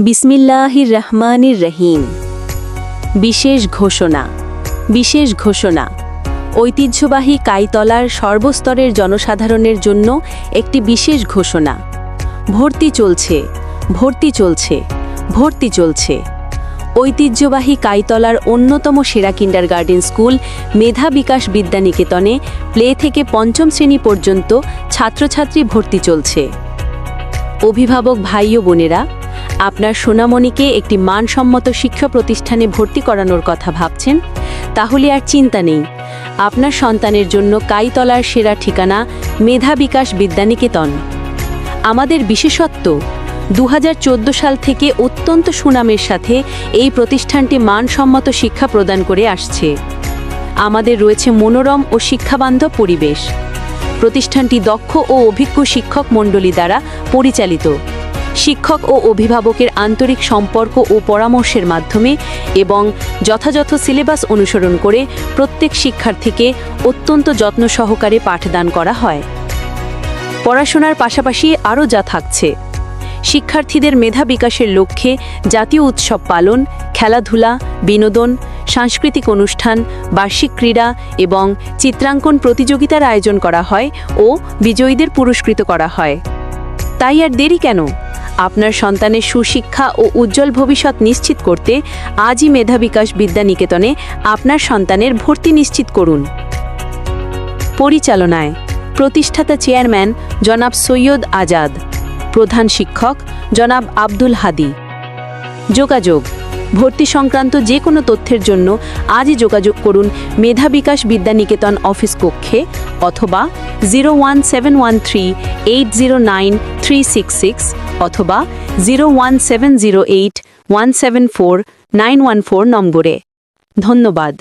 বিসমিল্লাহির রহমানির রহিম বিশেষ ঘোষণা বিশেষ ঘোষণা, ঐতিহ্যবাহী কাইতলার সর্বস্তরের জনসাধারণের জন্য একটি বিশেষ ঘোষণা। ভর্তি চলছে ভর্তি চলছে ভর্তি চলছে। ঐতিহ্যবাহী কাইতলার অন্যতম সেরা কিন্ডার গার্ডেন স্কুল মেধা বিকাশ বিদ্যানিকেতনে প্লে থেকে পঞ্চম শ্রেণি পর্যন্ত ছাত্রছাত্রী ভর্তি চলছে। অভিভাবক ভাই ও বোনেরা আপনার সোনামণিকে একটি মানসম্মত শিক্ষা প্রতিষ্ঠানে ভর্তি করানোর কথা ভাবছেন, তাহলে আর চিন্তা নেই। আপনার সন্তানের জন্য কাইতলার সেরা ঠিকানা মেধা বিকাশ বিদ্যানিকেতন। আমাদের বিশেষত্ব দু হাজার চোদ্দ সাল থেকে অত্যন্ত সুনামের সাথে এই প্রতিষ্ঠানটি মানসম্মত শিক্ষা প্রদান করে আসছে। আমাদের রয়েছে মনোরম ও শিক্ষাবান্ধব পরিবেশ। প্রতিষ্ঠানটি দক্ষ ও অভিজ্ঞ শিক্ষক মণ্ডলী দ্বারা পরিচালিত। শিক্ষক ও অভিভাবকের আন্তরিক সম্পর্ক ও পরামর্শের মাধ্যমে এবং যথাযথ সিলেবাস অনুসরণ করে প্রত্যেক শিক্ষার্থীকে অত্যন্ত যত্ন সহকারে পাঠদান করা হয়। পড়াশোনার পাশাপাশি আরও যা থাকছে। শিক্ষার্থীদের মেধা বিকাশের লক্ষ্যে জাতীয় উৎসব পালন, খেলাধুলা, বিনোদন, সাংস্কৃতিক অনুষ্ঠান, বার্ষিক ক্রীড়া এবং চিত্রাঙ্কন প্রতিযোগিতার আয়োজন করা হয় ও বিজয়ীদের পুরস্কৃত করা হয়। তাই আর দেরি কেন? আপনার সন্তানের সুশিক্ষা ও উজ্জ্বল ভবিষ্যৎ নিশ্চিত করতে আজই মেধা বিকাশ বিদ্যা নিকেতনে আপনার সন্তানের ভর্তি নিশ্চিত করুন। পরিচালনায় প্রতিষ্ঠাতা চেয়ারম্যান জনাব সৈয়দ আজাদ, প্রধান শিক্ষক জনাব আব্দুল হাদি। যোগাযোগ ভর্তি সংক্রান্ত যে কোনো তথ্যের জন্য আজই যোগাযোগ করুন মেধা বিকাশ বিদ্যা নিকেতন অফিস কক্ষে অথবা zero one seven one three eight zero nine three six six অথবা zero one seven zero eight one seven four nine one four নম্বরে। ধন্যবাদ।